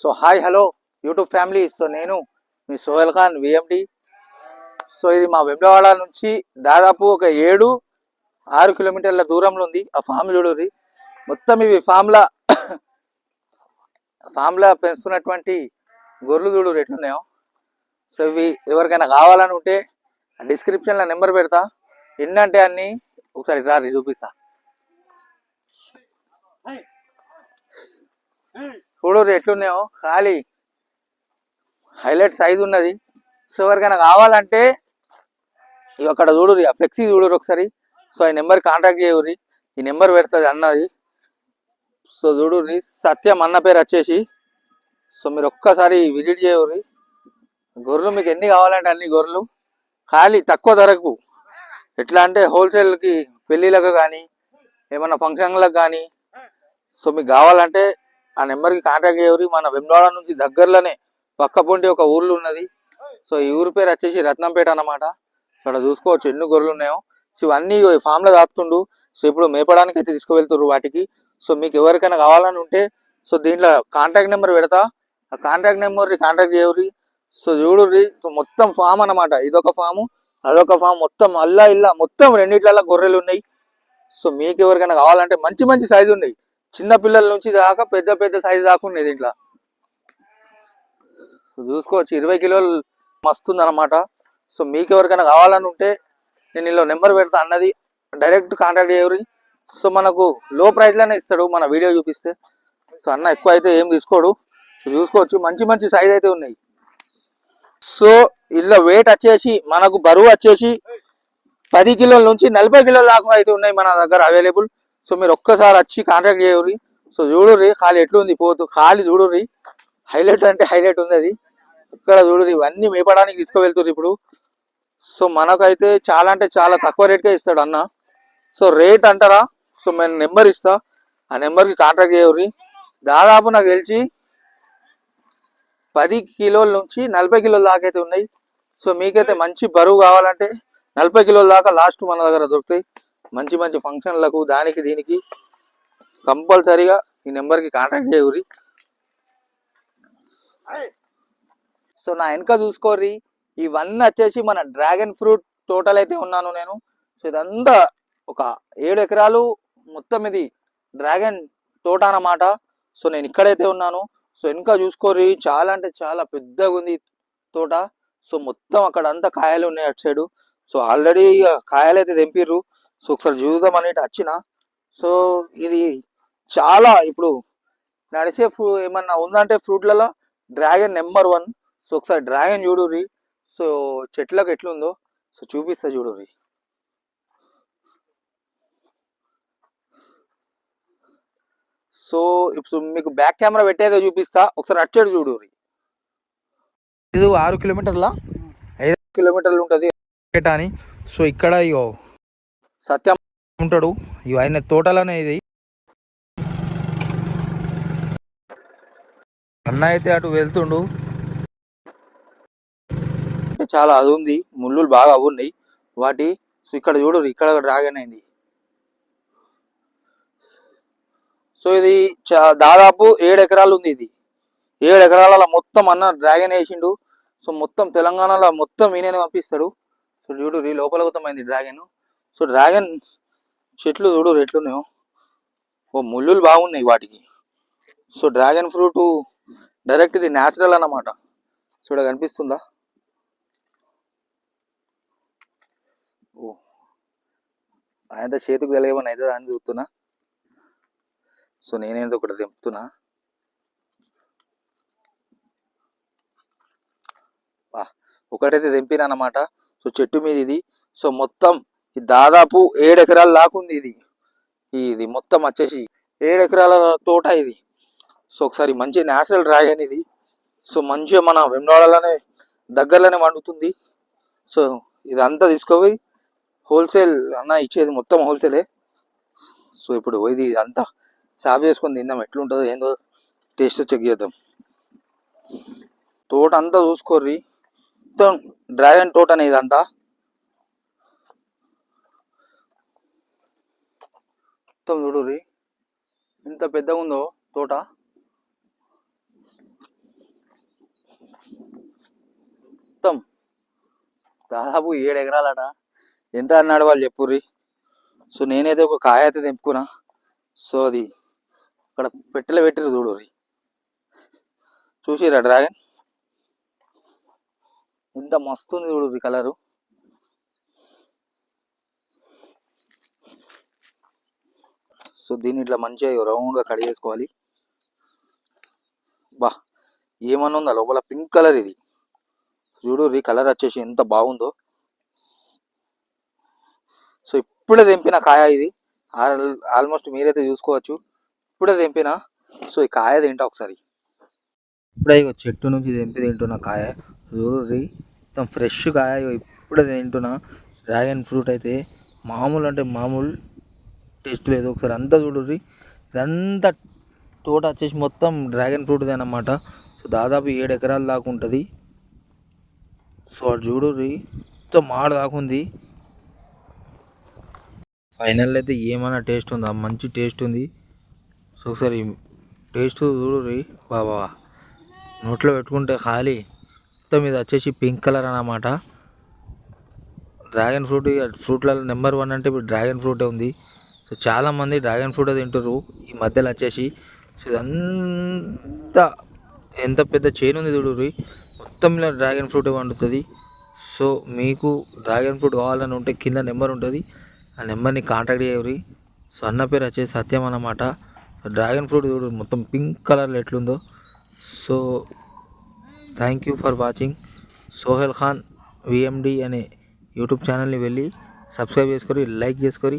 So hi hello YouTube family so నేను మీ Sohel Khan VMD so ఇది మా వెబ్లవాడ నుంచి దాదాపు ఒక ఏడు ఆరు కిలోమీటర్ల దూరంలో ఉంది. ఆ ఫామ్ చూడుర్రి. మొత్తం ఇవి ఫామ్లా ఫామ్లా పెంచుతున్నటువంటి గొర్రెలు చూడు ఎట్లున్నాయో. సో ఇవి ఎవరికైనా కావాలని ఉంటే డిస్క్రిప్షన్లో నెంబర్ పెడతా. ఎన్నంటే అన్ని ఒకసారి రారి చూపిస్తా. చూడరు ఎట్లున్నాయో. ఖాళీ. హైలైట్ సైజ్ ఉన్నది. సో ఎవరికైనా కావాలంటే ఇవి అక్కడ చూడరు ఆ ఫ్లెక్సీ చూడరు ఒకసారి. సో ఈ నెంబర్ కాంటాక్ట్ చేయరు ఈ నెంబర్ పెడుతుంది అన్నది. సో చూడుర్రి సత్యం అన్న పేరు వచ్చేసి. సో మీరు ఒక్కసారి విజిట్ చేయరు గొర్రెలు మీకు ఎన్ని కావాలంటే అన్ని గొర్రెలు. ఖాళీ తక్కువ ధరకు. ఎట్లా అంటే హోల్సేల్కి పెళ్ళిళ్ళకు కానీ ఏమన్నా ఫంక్షన్లకు కానీ సో మీకు కావాలంటే ఆ నెంబర్కి కాంటాక్ట్ చేయరు. మన వెమ్లాడ నుంచి దగ్గరలోనే పక్క ఒక ఊర్లో ఉన్నది. సో ఈ ఊరి పేరు వచ్చేసి రత్నంపేట అన్నమాట. ఇక్కడ చూసుకోవచ్చు ఎన్ని గొర్రెలు ఉన్నాయో. సో ఇవన్నీ ఫామ్లో దాస్తుండు సో ఇప్పుడు మేపడానికి అయితే తీసుకువెళ్తున్నారు వాటికి. సో మీకు ఎవరికైనా కావాలని ఉంటే సో దీంట్లో కాంటాక్ట్ నెంబర్ పెడతా. ఆ కాంటాక్ట్ నెంబర్ కాంటాక్ట్ చేయరు సో చూడుర్రి. సో మొత్తం ఫామ్ అన్నమాట. ఇదొక ఫాము అదొక ఫామ్. మొత్తం అల్లా ఇల్లా మొత్తం రెండిట్లలో గొర్రెలు ఉన్నాయి సో మీకు ఎవరికైనా కావాలంటే మంచి మంచి సైజు ఉన్నాయి చిన్న పిల్లల నుంచి దాకా పెద్ద పెద్ద సైజు దాకా ఉండేది ఇంట్లో చూసుకోవచ్చు ఇరవై కిలోలు మస్తుంది అనమాట సో మీకు ఎవరికైనా కావాలని ఉంటే నేను ఇలా నెంబర్ పెడతా అన్నది డైరెక్ట్ కాంటాక్ట్ చేయరు. సో మనకు లో ప్రైస్లోనే ఇస్తాడు మన వీడియో చూపిస్తే. సో అన్న ఎక్కువ అయితే ఏం తీసుకోడు. చూసుకోవచ్చు మంచి మంచి సైజ్ అయితే ఉన్నాయి. సో ఇలా వెయిట్ వచ్చేసి మనకు బరువు వచ్చేసి పది కిలోల నుంచి నలభై కిలోల దాకా అయితే ఉన్నాయి మన దగ్గర అవైలబుల్ సో మీరు ఒక్కసారి వచ్చి కాంటాక్ట్ చేయరు సో చూడుర్రి ఖాళీ ఎట్లుంది పోతు ఖాళీ చూడుర్రి. హైలైట్ అంటే హైలైట్ ఉంది అది. ఇక్కడ చూడుర్రి ఇవన్నీ మేపడానికి తీసుకువెళ్తుర్రు ఇప్పుడు. సో మనకైతే చాలా అంటే చాలా తక్కువ రేట్కే ఇస్తాడు అన్న. సో రేట్ అంటారా? సో నేను నెంబర్ ఇస్తా. ఆ నెంబర్కి కాంటాక్ట్ చేయరు దాదాపు నాకు తెలిసి పది కిలోల నుంచి నలభై కిలోల దాకా అయితే ఉన్నాయి. సో మీకైతే మంచి బరువు కావాలంటే నలభై కిలోల దాకా లాస్ట్ మన దగ్గర దొరుకుతాయి. మంచి మంచి ఫంక్షన్లకు దానికి దీనికి కంపల్సరీగా ఈ నెంబర్కి కాంటాక్ట్ చేయరి సో నా వెనక చూసుకోర్రి ఇవన్నీ వచ్చేసి మన డ్రాగన్ ఫ్రూట్ టోటల్ అయితే ఉన్నాను నేను. సో ఇదంతా ఒక ఏడు ఎకరాలు మొత్తం ఇది డ్రాగన్ తోట అన్నమాట. సో నేను ఇక్కడైతే ఉన్నాను. సో వెనక చూసుకోర్రి చాలా అంటే చాలా పెద్దగా ఉంది తోట. సో మొత్తం అక్కడ అంతా కాయలు ఉన్నాయి అటు సైడు. సో ఆల్రెడీ కాయలు అయితే తెంపిర్రు. సో ఒకసారి చూద్దాం అనేటి వచ్చిన. సో ఇది చాలా ఇప్పుడు నడిచే ఫ్రూ ఏమన్నా ఉందంటే ఫ్రూట్లలో డ్రాగన్ నెంబర్ వన్. సో ఒకసారి డ్రాగన్ చూడుర్రి. సో చెట్లకు ఎట్లుందో సో చూపిస్తా చూడుర్రి. సో ఇప్పుడు మీకు బ్యాక్ కెమెరా పెట్టేదో చూపిస్తా. ఒకసారి అటు చూడుర్రి. ఇది ఆరు కిలోమీటర్ల? ఐదు కిలోమీటర్లు ఉంటుంది. అని. సో ఇక్కడ ఇగో సత్యం ఉంటాడు. ఇవి ఆయన తోటలోనే ఇది. అన్న అయితే అటు వెళ్తుండు. అంటే చాలా అది ఉంది. ముళ్ళు బాగా అవి ఉన్నాయి. వాటి సో ఇక్కడ చూడు ఇక్కడ డ్రాగన్ అయింది. సో ఇది చా- దాదాపు ఏడు ఎకరాలు ఉంది ఇది. ఏడు ఎకరాల మొత్తం అన్న డ్రాగన్ వేసిండు. సో మొత్తం తెలంగాణలో మొత్తం ఈయననే పంపిస్తాడు. సో చూడు ఈ లోపలగతమైంది డ్రాగన్. సో డ్రాగన్ చెట్లు చూడు ఎట్లున్నాయో ఓ ముళ్ళులు బాగున్నాయి వాటికి. సో డ్రాగన్ ఫ్రూట్ డైరెక్ట్ ఇది న్యాచురల్ అన్నమాట. చూడ కనిపిస్తుందా? ఓ ఆయన చేతికి తెలియమని అయితే దాన్ని చూస్తున్నా. సో నేనేందో ఒకటి తెంపుతున్నా. ఒకటైతే తెంపినా అనమాట సో చెట్టు మీద ఇది సో మొత్తం దాదాపు ఏడు ఎకరాల దాకా ఉంది ఇది. ఇది మొత్తం వచ్చేసి ఏడు ఎకరాల తోట ఇది. సో ఒకసారి మంచి నేచురల్ డ్రాగన్ ఇది. సో మంచిగా మన వెమ్నాడలోనే దగ్గరలోనే వండుతుంది సో ఇదంతా తీసుకుపోయి హోల్సేల్ అన్న ఇచ్చేది మొత్తం హోల్సేలే. సో ఇప్పుడు ఇది అంతా సాఫ్ చేసుకొని తిందాం. ఎట్లుంటుందో ఏందో టేస్ట్ చెక్ చేద్దాం. తోట అంతా చూసుకోర్రి. మొత్తం డ్రాగన్ తోట అనేది అంతా మొత్తం చూడుర్రి ఎంత పెద్దగా ఉందో తోట. మొత్తం దాదాపు ఏడు ఎకరాలట. ఎంత అన్నాడు వాళ్ళు చెప్పుర్రి సో నేనైతే ఒక కాయ అయితే తెంపుకున్నా. సో అది అక్కడ పెట్టెలు పెట్టిరు చూడుర్రి చూసిరా డ్రాగన్? ఎంత మస్తు ఉంది చూడుర్రి కలరు. సో దీన్ని ఇట్లా మంచిగా రౌండ్గా కట్ చేసుకోవాలి. బా ఏమన్నా ఉందా లోపల పింక్ కలర్ ఇది. చూడు ఈ కలర్ వచ్చేసి ఎంత బాగుందో. సో ఇప్పుడే తెంపిన కాయ ఇది. ఆల్- ఆల్మోస్ట్ మీరైతే చూసుకోవచ్చు. ఇప్పుడే తెంపిన. సో ఈ కాయ తింటా ఒకసారి. ఇప్పుడే ఇగో చెట్టు నుంచి తెంపి తింటున్న కాయ. చూడు మొత్తం ఫ్రెష్ కాయ. ఇగో ఇప్పుడే తింటున్నా డ్రాగన్ ఫ్రూట్ అయితే మామూలు అంటే మామూలు టేస్ట్ లేదు. ఒకసారి అంతా చూడుర్రి. ఇదంతా తోట వచ్చేసి మొత్తం డ్రాగన్ ఫ్రూట్ది అన్నమాట. సో దాదాపు ఏడు ఎకరాల దాకా ఉంటుంది. సో అటు చూడుర్రి. మొత్తం దాకా ఉంది. ఫైనల్ అయితే ఏమైనా టేస్ట్ ఉందా? మంచి టేస్ట్ ఉంది. సో ఒకసారి టేస్ట్ చూడుర్రి. బాబా నోట్లో పెట్టుకుంటే ఖాళీ. మొత్తం ఇది వచ్చేసి పింక్ కలర్ అన్నమాట. డ్రాగన్ ఫ్రూట్ ఫ్రూట్లలో నెంబర్ వన్ అంటే ఇప్పుడు డ్రాగన్ ఫ్రూటే ఉంది. సో చాలామంది డ్రాగన్ ఫ్రూట్ తింటారు ఈ మధ్యలో వచ్చేసి సో ఇదంతా ఎంత పెద్ద చైన్ ఉంది చూడుర్రి. మొత్తం ఇలా డ్రాగన్ ఫ్రూట్ వండుతుంది. సో మీకు డ్రాగన్ ఫ్రూట్ కావాలని ఉంటే కింద నెంబర్ ఉంటుంది. ఆ నెంబర్ని కాంటాక్ట్ చేయరు సో అన్న పేరు వచ్చేసి సత్యం అన్నమాట. డ్రాగన్ ఫ్రూట్ చూడు మొత్తం పింక్ కలర్లో ఎట్లుందో. So thank you for watching Sohel Khan VMD అనే యూట్యూబ్ ఛానల్ని వెళ్ళి సబ్స్క్రైబ్ చేసుకొని లైక్ చేసుకొని